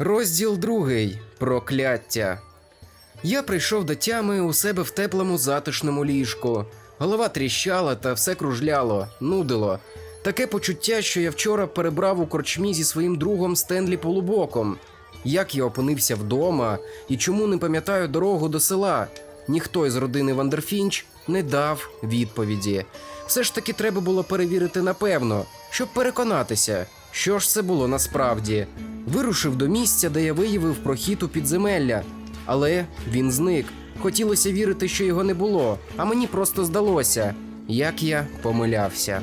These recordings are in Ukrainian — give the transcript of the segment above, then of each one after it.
Розділ другий. Прокляття. Я прийшов до тями у себе в теплому затишному ліжку. Голова тріщала та все кружляло, нудило. Таке почуття, що я вчора перебрав у корчмі зі своїм другом Стенлі Полубоком. Як я опинився вдома і чому не пам'ятаю дорогу до села, ніхто із родини Вандерфінч не дав відповіді. Все ж таки треба було перевірити напевно, щоб переконатися, що ж це було насправді. Вирушив до місця, де я виявив прохід у підземелля, але він зник. Хотілося вірити, що його не було, а мені просто здалося, як я помилявся.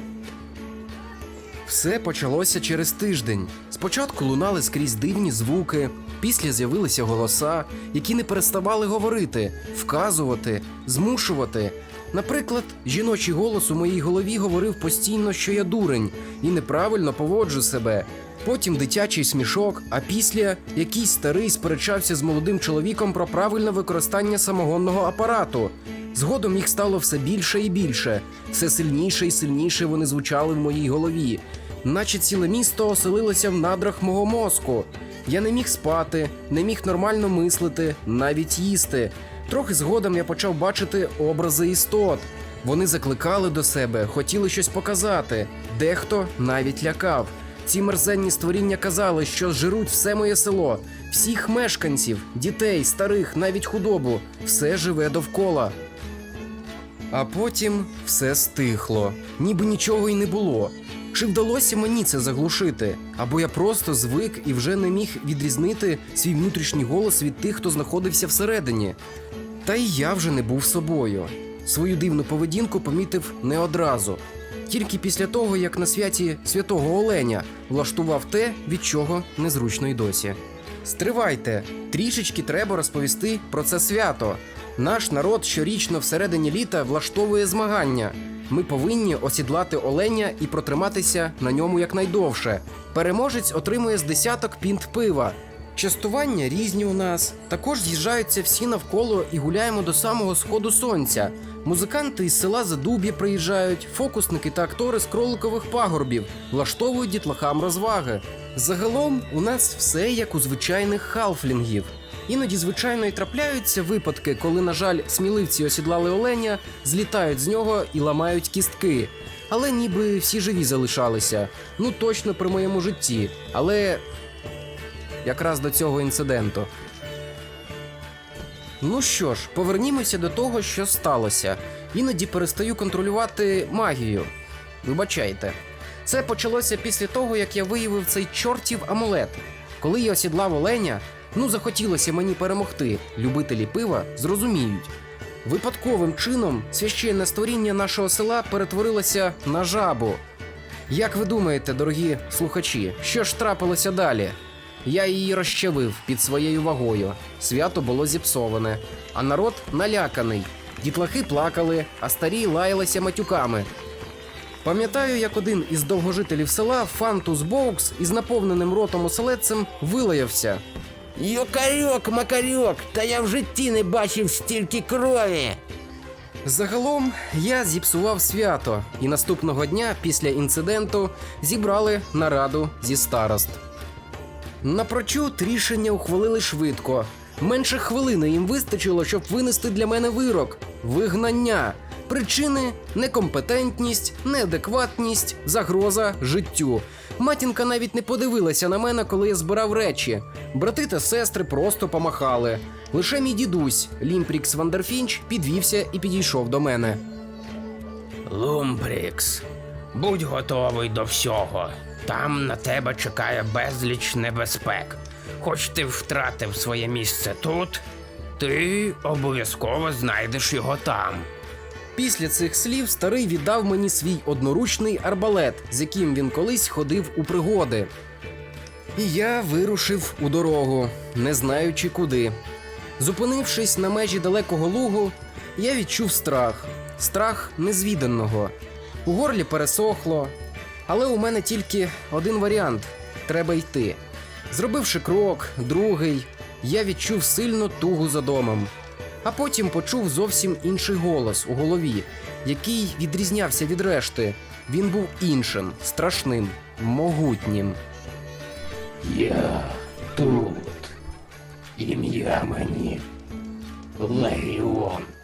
Все почалося через тиждень. Спочатку лунали скрізь дивні звуки, після з'явилися голоса, які не переставали говорити, вказувати, змушувати. Наприклад, жіночий голос у моїй голові говорив постійно, що я дурень і неправильно поводжу себе. Потім дитячий смішок, а після якийсь старий сперечався з молодим чоловіком про правильне використання самогонного апарату. Згодом їх стало все більше і більше, все сильніше і сильніше вони звучали в моїй голові, наче ціле місто оселилося в надрах мого мозку. Я не міг спати, не міг нормально мислити, навіть їсти. Трохи згодом я почав бачити образи істот. Вони закликали до себе, хотіли щось показати, дехто навіть лякав. Ці мерзенні створіння казали, що жируть все моє село, всіх мешканців, дітей, старих, навіть худобу, все живе довкола. А потім все стихло, ніби нічого й не було. Чи вдалося мені це заглушити? Або я просто звик і вже не міг відрізнити свій внутрішній голос від тих, хто знаходився всередині. Та й я вже не був собою. Свою дивну поведінку помітив не одразу. Тільки після того, як на святі святого Оленя влаштував те, від чого незручно й досі. Стривайте, трішечки треба розповісти про це свято. Наш народ щорічно всередині літа влаштовує змагання. Ми повинні осідлати оленя і протриматися на ньому якнайдовше. Переможець отримує з десяток пінт пива. Частування різні у нас. Також з'їжджаються всі навколо і гуляємо до самого сходу сонця. Музиканти із села Задуб'я приїжджають, фокусники та актори з кроликових пагорбів влаштовують дітлахам розваги. Загалом у нас все як у звичайних халфлінгів. Іноді, звичайно, і трапляються випадки, коли, на жаль, сміливці осідлали оленя, злітають з нього і ламають кістки. Але ніби всі живі залишалися. Ну точно при моєму житті. Але якраз до цього інциденту. Ну що ж, повернімося до того, що сталося. Іноді перестаю контролювати магію. Вибачайте. Це почалося після того, як я виявив цей чортів амулет. Коли я осідлав оленя, ну захотілося мені перемогти. Любителі пива зрозуміють. Випадковим чином священне створіння нашого села перетворилося на жабу. Як ви думаєте, дорогі слухачі, що ж трапилося далі? Я її розчавив під своєю вагою. Свято було зіпсоване, а народ наляканий. Дітлахи плакали, а старі лаялися матюками. Пам'ятаю, як один із довгожителів села Фантус Боукс із наповненим ротом оселедцем вилаявся. Юкарьок, макарьок, та я в житті не бачив стільки крові. Загалом я зіпсував свято, і наступного дня після інциденту зібрали нараду зі старост. Напрочуд рішення ухвалили швидко. Менше хвилини їм вистачило, щоб винести для мене вирок вигнання. Причини некомпетентність, неадекватність, загроза життю. Матінка навіть не подивилася на мене, коли я збирав речі. Брати та сестри просто помахали. Лише мій дідусь, Лімпрікс Вандерфінч, підвівся і підійшов до мене. Лумбрікс, будь готовий до всього. Там на тебе чекає безліч небезпек. Хоч ти втратив своє місце тут, ти обов'язково знайдеш його там. Після цих слів старий віддав мені свій одноручний арбалет, з яким він колись ходив у пригоди. І я вирушив у дорогу, не знаючи куди. Зупинившись на межі далекого лугу, я відчув страх, страх незвіданого. У горлі пересохло, але у мене тільки один варіант треба йти. Зробивши крок, другий, я відчув сильну тугу за домом. А потім почув зовсім інший голос у голові, який відрізнявся від решти. Він був іншим, страшним, могутнім. Я тут. Ім'я мені Легіон.